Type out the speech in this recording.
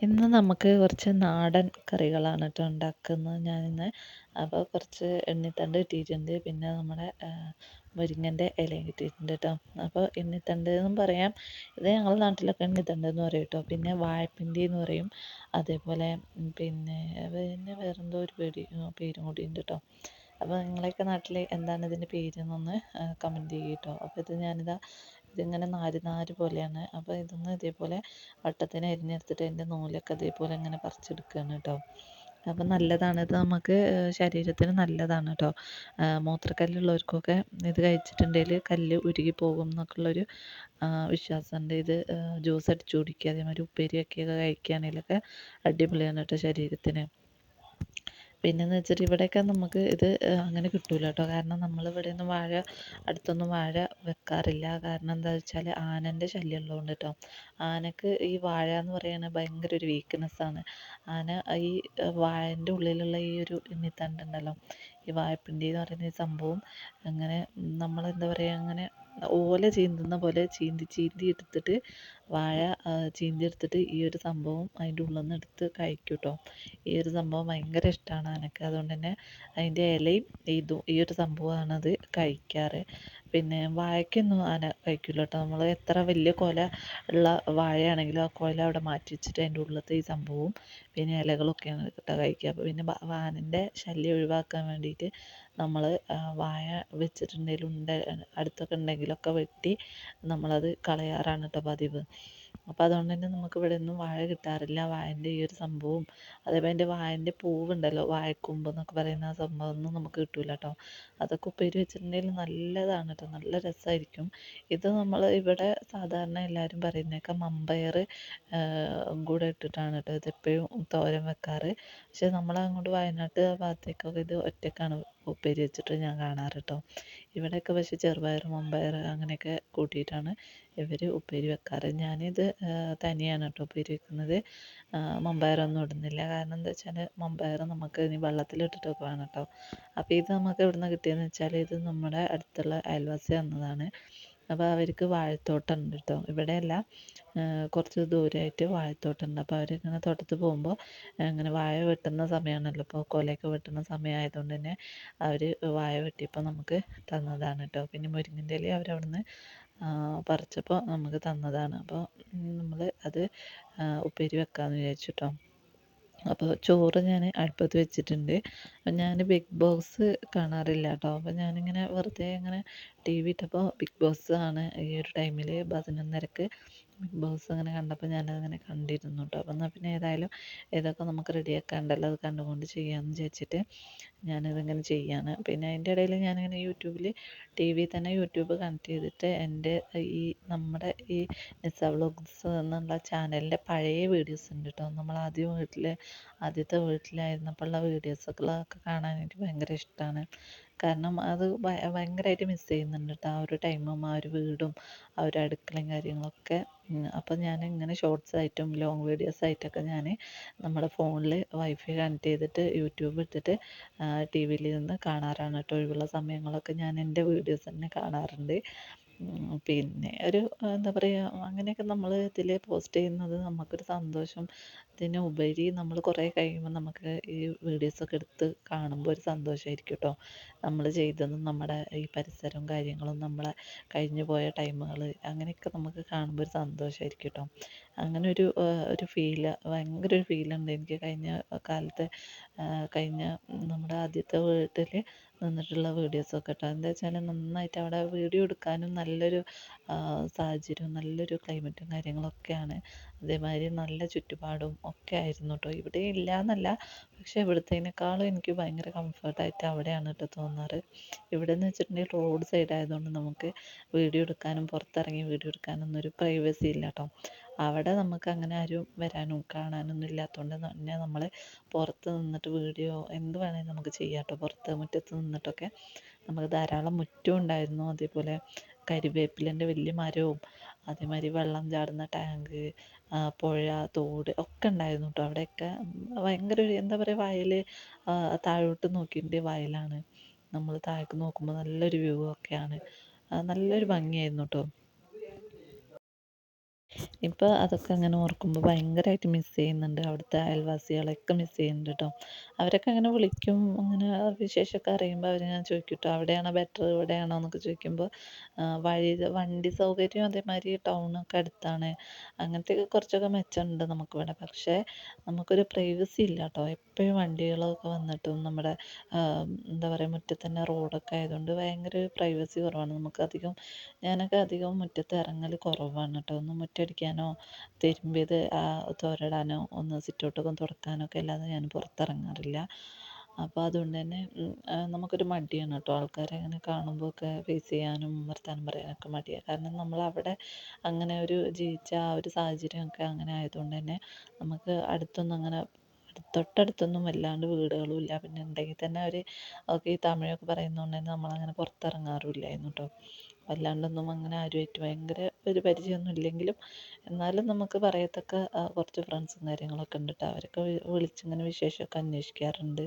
ഇന്ന് നമുക്ക് കുറച്ച് നാടൻ കറികളാണ് കേട്ടോ ഉണ്ടാക്കുന്നത് ഞാനിന്ന്. അപ്പോൾ കുറച്ച് എണ്ണിത്തണ്ട് കിട്ടിയിട്ടുണ്ട്. പിന്നെ നമ്മുടെ മുരിങ്ങന്റെ ഇലയും കിട്ടിയിട്ടുണ്ട് കേട്ടോ. അപ്പോൾ എണ്ണിത്തണ്ട് എന്നും പറയാം. ഇത് ഞങ്ങളുടെ നാട്ടിലൊക്കെ എണ്ണിത്തണ്ട് എന്ന് പറയും കേട്ടോ. പിന്നെ വാഴപ്പിണ്ടി എന്ന് പറയും. അതേപോലെ പിന്നെ പിന്നെ വേറെന്തോ ഒരു പേടി പേരും കൂടി ഉണ്ട് കേട്ടോ. അപ്പോൾ നിങ്ങളെയൊക്കെ നാട്ടിൽ എന്താണ് ഇതിന്റെ പേരെന്നൊന്ന് കമന്റ് ചെയ്യും കേട്ടോ അപ്പോൾ ഇത് ഞാനിതാ ഇതിങ്ങനെ നാര് നാര് പോലെയാണ്. അപ്പോൾ ഇതൊന്ന് ഇതേപോലെ വട്ടത്തിന് അരിഞ്ഞെടുത്തിട്ട് അതിന്റെ നൂലൊക്കെ ഇതേപോലെ ഇങ്ങനെ പറിച്ചെടുക്കുകയാണ് കേട്ടോ അപ്പം നല്ലതാണ്. ഇത് നമുക്ക് ശരീരത്തിന് നല്ലതാണ് കേട്ടോ മൂത്രക്കല്ലുള്ളവർക്കൊക്കെ ഇത് കഴിച്ചിട്ടുണ്ടെങ്കിൽ കല്ല് ഉരുകി പോകും എന്നൊക്കെ എന്നൊക്കെയുള്ളൊരു വിശ്വാസമുണ്ട്. ഇത് ജ്യൂസ് അടിച്ചു കുടിക്കുക അതേമാതിരി ഉപ്പേരിയൊക്കെയൊക്കെ കഴിക്കുകയാണെങ്കിലൊക്കെ അടിപൊളിയാണ് കേട്ടോ ശരീരത്തിന്. പിന്നെന്ന് വെച്ചിട്ട് ഇവിടെയൊക്കെ നമുക്ക് ഇത് അങ്ങനെ കിട്ടൂല കേട്ടോ. കാരണം നമ്മൾ ഇവിടെയൊന്നും വാഴ അടുത്തൊന്നും വാഴ വെക്കാറില്ല. കാരണം എന്താ വെച്ചാൽ ആനന്റെ ശല്യം ഉള്ളതുകൊണ്ട് കേട്ടോ ആനക്ക് ഈ വാഴ എന്ന് പറയുന്നത് ഭയങ്കര ഒരു വീക്ക്നെസ്സാണ് ആന ഈ വാഴന്റെ ഉള്ളിലുള്ള ഈ ഒരു ഉണ്ടല്ലോ ഈ വാഴപ്പിണ്ടി എന്ന് പറയുന്ന ഈ സംഭവം അങ്ങനെ നമ്മൾ എന്താ പറയുക അങ്ങനെ ഓല ചീന്തുന്ന പോലെ ചീന്തി ചീന്തി എടുത്തിട്ട് വാഴ ചീന്തി എടുത്തിട്ട് ഈ ഒരു സംഭവം അതിന്റെ ഉള്ളിൽ നിന്ന് എടുത്ത് കഴിക്കും കേട്ടോ ഈ ഒരു സംഭവം ഭയങ്കര ഇഷ്ടമാണ് എനിക്ക് അതുകൊണ്ട് തന്നെ അതിന്റെ ഇലയും ഇതും ഈ ഒരു സംഭവമാണ് അത് കഴിക്കാറ്. പിന്നെ വാഴയ്ക്കൊന്നും ആന കഴിക്കില്ല കേട്ടോ നമ്മൾ എത്ര വലിയ കൊല ഉള്ള വാഴയാണെങ്കിലും ആ കൊല അവിടെ മാറ്റി വെച്ചിട്ട് അതിന്റെ ഉള്ളിലത്തെ ഈ സംഭവവും പിന്നെ ഇലകളൊക്കെയാണ് കേട്ടോ കഴിക്കുക. അപ്പോൾ പിന്നെ ആനന്റെ ശല്യം ഒഴിവാക്കാൻ വേണ്ടിയിട്ട് നമ്മൾ വാഴ വെച്ചിട്ടുണ്ടെങ്കിൽ ഉണ്ട അടുത്തൊക്കെ ഉണ്ടെങ്കിലൊക്കെ വെട്ടി നമ്മളത് കളയാറാണ് കേട്ടോ പതിവ്. അപ്പോൾ അതുകൊണ്ട് തന്നെ നമുക്ക് ഇവിടെ ഒന്നും വാഴ കിട്ടാറില്ല. വാഴന്റെ ഈ ഒരു സംഭവവും അതേപോലെ അതിന്റെ വാഴന്റെ പൂവുണ്ടല്ലോ വാഴക്കൂമ്പ് എന്നൊക്കെ പറയുന്ന ആ സംഭവം ഒന്നും നമുക്ക് കിട്ടില്ല കേട്ടോ. അതൊക്കെ ഉപ്പേരി വെച്ചിട്ടുണ്ടെങ്കിൽ നല്ലതാണ് കേട്ടോ. നല്ല രസമായിരിക്കും. ഇത് നമ്മൾ ഇവിടെ സാധാരണ എല്ലാവരും പറയുന്നേക്കാം മമ്പയർ കൂടെ ഇട്ടിട്ടാണ് കേട്ടോ. ഇത് എപ്പോഴും തോരൻ വെക്കാറ്. പക്ഷേ നമ്മൾ അങ്ങോട്ട് വയനാട്ട് ആ ഭാഗത്തേക്കൊക്കെ ഇത് ഒറ്റക്കാണ് ഉപ്പേരി വെച്ചിട്ട് ഞാൻ കാണാറ് കേട്ടോ ഇവിടെയൊക്കെ പക്ഷേ ചെറുപയർ മമ്പയർ അങ്ങനെയൊക്കെ കൂട്ടിയിട്ടാണ് ഇവർ ഉപ്പേരി വെക്കാറ്. ഞാനിത് തനിയാണ് കേട്ടോ ഉപ്പേരി വെക്കുന്നത്. മമ്പയറൊന്നും ഇടുന്നില്ല. കാരണം എന്താ വെച്ചാൽ മമ്പയർ നമുക്ക് ഇനി വെള്ളത്തിലിട്ടിട്ടൊക്കെ വേണം കേട്ടോ. അപ്പോൾ ഇത് നമുക്ക് എവിടെ നിന്ന് കിട്ടിയതെന്ന് വെച്ചാൽ ഇത് നമ്മുടെ അടുത്തുള്ള അയൽവാസി തന്നതാണ്. അപ്പോൾ അവർക്ക് വാഴത്തോട്ടം ഉണ്ട് കേട്ടോ ഇവിടെയല്ല കുറച്ച് ദൂരമായിട്ട് വാഴത്തോട്ടമുണ്ട് അപ്പോൾ അവരിങ്ങനെ തോട്ടത്തിൽ പോകുമ്പോൾ ഇങ്ങനെ വാഴ വെട്ടുന്ന സമയമാണല്ലോ ഇപ്പോൾ കൊലയൊക്കെ വെട്ടുന്ന സമയമായതുകൊണ്ട് തന്നെ അവർ വാഴ വെട്ടിയപ്പോൾ നമുക്ക് തന്നതാണ് കേട്ടോ പിന്നെ മുരിങ്ങന്റെ ഇല അവരവിടുന്ന് പറിച്ചപ്പോൾ നമുക്ക് തന്നതാണ്. അപ്പോൾ നമ്മൾ അത് ഉപ്പേരി വെക്കാമെന്ന് വിചാരിച്ചു കേട്ടോ അപ്പോൾ ചോറ് ഞാൻ അടുപ്പത്ത് വെച്ചിട്ടുണ്ട്. ഞാൻ ബിഗ് ബോക്സ് കാണാറില്ല കേട്ടോ അപ്പോൾ ഞാനിങ്ങനെ വെറുതെ ഇങ്ങനെ ടി വി ഇട്ടപ്പോൾ ബിഗ് ബോസ് ആണ് ഈ ഒരു ടൈമിൽ പതിനൊന്നരക്ക് ബിഗ് ബോസ് അങ്ങനെ കണ്ടപ്പോൾ ഞാനതങ്ങനെ കണ്ടിരുന്നു കേട്ടോ അപ്പം എന്നാൽ പിന്നെ ഏതായാലും ഇതൊക്കെ നമുക്ക് റെഡിയാക്കാണ്ടല്ലോ അത് കണ്ടുകൊണ്ട് ചെയ്യാമെന്ന് വിചാരിച്ചിട്ട് ഞാനിതിങ്ങനെ ചെയ്യാണ്. പിന്നെ അതിന്റെ ഇടയിൽ ഞാനിങ്ങനെ യൂട്യൂബിൽ ടി വി തന്നെ യൂട്യൂബ് കണക്ട് ചെയ്തിട്ട് എന്റെ ഈ നമ്മുടെ ഈ നിസ വ്ളോഗ്സ് എന്നുള്ള ചാനലിന്റെ പഴയ വീഡിയോസ് ഉണ്ട് കേട്ടോ നമ്മൾ ആദ്യം വീട്ടിൽ ആദ്യത്തെ വീട്ടിലായിരുന്നപ്പോൾ ഉള്ള വീഡിയോസൊക്കെ കാണാൻ എനിക്ക് ഭയങ്കര ഇഷ്ടമാണ് കാരണം അത് ഭയങ്കരമായിട്ട് മിസ് ചെയ്യുന്നുണ്ട് കേട്ടോ ആ ഒരു ടൈമും ആ ഒരു വീടും ആ ഒരു അടുക്കളയും കാര്യങ്ങളൊക്കെ. അപ്പോൾ ഞാൻ ഇങ്ങനെ ഷോർട്സ് ആയിട്ടും ലോങ് വീഡിയോസ് ആയിട്ടൊക്കെ ഞാൻ നമ്മുടെ ഫോണിൽ വൈഫൈ കണക്ട് ചെയ്തിട്ട് യൂട്യൂബ് എടുത്തിട്ട് ടി വിയിൽ നിന്ന് കാണാറാണ് കേട്ടോ ഒഴിവുള്ള സമയങ്ങളൊക്കെ ഞാൻ എന്റെ വീഡിയോസ് തന്നെ കാണാറുണ്ട്. പിന്നെ ഒരു എന്താ പറയുക അങ്ങനെയൊക്കെ നമ്മൾ ഇതിൽ പോസ്റ്റ് ചെയ്യുന്നത് നമുക്കൊരു സന്തോഷം. ഇതിനുപരി നമ്മൾ കുറേ കഴിയുമ്പോൾ നമുക്ക് ഈ വീഡിയോസൊക്കെ എടുത്ത് കാണുമ്പോൾ ഒരു സന്തോഷമായിരിക്കും കേട്ടോ നമ്മൾ ചെയ്തതും നമ്മുടെ ഈ പരിസരവും കാര്യങ്ങളും നമ്മളെ കഴിഞ്ഞു പോയ ടൈമുകൾ അങ്ങനെയൊക്കെ നമുക്ക് കാണുമ്പോൾ ഒരു സന്തോഷമായിരിക്കും കേട്ടോ അങ്ങനെ ഒരു ഒരു ഫീൽ ഭയങ്കര ഒരു ഫീലുണ്ട് എനിക്ക് കഴിഞ്ഞ കാലത്തെ കഴിഞ്ഞ നമ്മുടെ ആദ്യത്തെ വീട്ടിൽ നിന്നിട്ടുള്ള വീഡിയോസൊക്കെ കേട്ടോ. എന്താ വെച്ചാൽ നന്നായിട്ട് അവിടെ വീഡിയോ എടുക്കാനും നല്ലൊരു സാഹചര്യവും നല്ലൊരു ക്ലൈമറ്റും കാര്യങ്ങളൊക്കെയാണ്. അതേമാതിരി നല്ല ചുറ്റുപാടും ഒക്കെ ആയിരുന്നു കേട്ടോ ഇവിടെ ഇല്ല എന്നല്ല പക്ഷേ ഇവിടുത്തേനേക്കാളും എനിക്ക് ഭയങ്കര കംഫർട്ടായിട്ട് അവിടെയാണ് കേട്ടോ തോന്നാറ്. ഇവിടെ എന്ന് വെച്ചിട്ടുണ്ടെങ്കിൽ റോഡ് സൈഡ് ആയതുകൊണ്ട് നമുക്ക് വീഡിയോ എടുക്കാനും പുറത്തിറങ്ങി വീഡിയോ എടുക്കാനൊന്നും ഒരു പ്രൈവസി ഇല്ല കേട്ടോ അവിടെ നമുക്ക് അങ്ങനെ ആരും വരാനും കാണാനൊന്നും ഇല്ലാത്തതുകൊണ്ട് തന്നെ നമ്മൾ പുറത്ത് നിന്നിട്ട് വീഡിയോ എന്ത് വേണമെങ്കിലും നമുക്ക് ചെയ്യാം കേട്ടോ പുറത്ത് മുറ്റത്ത് നിന്നിട്ടൊക്കെ നമുക്ക് ധാരാളം മുറ്റവും ഉണ്ടായിരുന്നു. അതേപോലെ കരിവേപ്പിലേന്റെ വലിയ മരവും അതേമാതിരി വെള്ളം ചാടുന്ന ടാങ്ക് പുഴ തോട് ഒക്കെ ഉണ്ടായിരുന്നു കേട്ടോ അവിടെയൊക്കെ ഭയങ്കര ഒരു എന്താ പറയുക വയൽ താഴോട്ട് നോക്കിയിട്ട് വയലാണ്. നമ്മൾ താഴേക്ക് നോക്കുമ്പോൾ നല്ലൊരു വ്യൂ ഒക്കെയാണ്. നല്ലൊരു ഭംഗിയായിരുന്നു കേട്ടോ ഇപ്പോൾ അതൊക്കെ അങ്ങനെ ഓർക്കുമ്പോൾ ഭയങ്കരമായിട്ട് മിസ് ചെയ്യുന്നുണ്ട്. അവിടുത്തെ അയൽവാസികളെയൊക്കെ മിസ് ചെയ്യുന്നുണ്ട് കേട്ടോ അവരൊക്കെ അങ്ങനെ വിളിക്കും. അങ്ങനെ വിശേഷമൊക്കെ അറിയുമ്പോൾ അവർ ഞാൻ ചോദിക്കും കേട്ടോ അവിടെയാണോ ബെറ്റർ ഇവിടെയാണോ? എന്നൊക്കെ ചോദിക്കുമ്പോൾ വഴി വണ്ടി സൗകര്യം അതേമാതിരി ടൗണൊക്കെ അടുത്താണ്. അങ്ങനത്തെയൊക്കെ കുറച്ചൊക്കെ മെച്ചമുണ്ട് നമുക്കിവിടെ പക്ഷേ നമുക്കൊരു പ്രൈവസി ഇല്ല കേട്ടോ എപ്പോഴും വണ്ടികളൊക്കെ വന്നിട്ടും നമ്മുടെ എന്താ പറയുക മുറ്റത്ത് തന്നെ റോഡൊക്കെ ആയതുകൊണ്ട് ഭയങ്കര പ്രൈവസി കുറവാണ്. നമുക്ക് അധികം ഞാനൊക്കെ അധികം മുറ്റത്ത് ഇറങ്ങൽ കുറവാണ് കേട്ടോ ഒന്ന് മുറ്റടിക്കാനോ തിരുമ്പിയത് തോരടാനോ ഒന്ന് സിറ്റൗട്ടൊക്കെ തുടക്കാനോ ഒക്കെ അല്ലാതെ ഞാൻ പുറത്തിറങ്ങാറില്ല. അപ്പോൾ അതുകൊണ്ട് തന്നെ നമുക്കൊരു മടിയാണ് കേട്ടോ. ആൾക്കാരെ അങ്ങനെ കാണുമ്പോൾ ഒക്കെ ഫേസ് ചെയ്യാനും വർത്തമാനം പറയാനൊക്കെ മടിയാണ്. കാരണം നമ്മളവിടെ അങ്ങനെ ഒരു ജീവിച്ച ആ ഒരു സാഹചര്യമൊക്കെ അങ്ങനെ ആയതുകൊണ്ട് തന്നെ നമുക്ക് അടുത്തൊന്നും അങ്ങനെ തൊട്ടടുത്തൊന്നും വല്ലാണ്ട് വീടുകളും ഇല്ല. പിന്നെ ഉണ്ടെങ്കിൽ തന്നെ അവർ ഒക്കെ ഈ തമിഴൊക്കെ പറയുന്നതുകൊണ്ട് തന്നെ നമ്മളങ്ങനെ പുറത്തിറങ്ങാറും ഇല്ലായിരുന്നു കേട്ടോ. വല്ലാണ്ടൊന്നും അങ്ങനെ ആരുമായിട്ട് ഭയങ്കര ഒരു പരിചയമൊന്നും ഇല്ലെങ്കിലും എന്നാലും നമുക്ക് പറയത്തക്ക കുറച്ച് ഫ്രണ്ട്സും കാര്യങ്ങളൊക്കെ ഉണ്ട് കേട്ടോ അവരൊക്കെ വിളിച്ചിങ്ങനെ വിശേഷമൊക്കെ അന്വേഷിക്കാറുണ്ട്.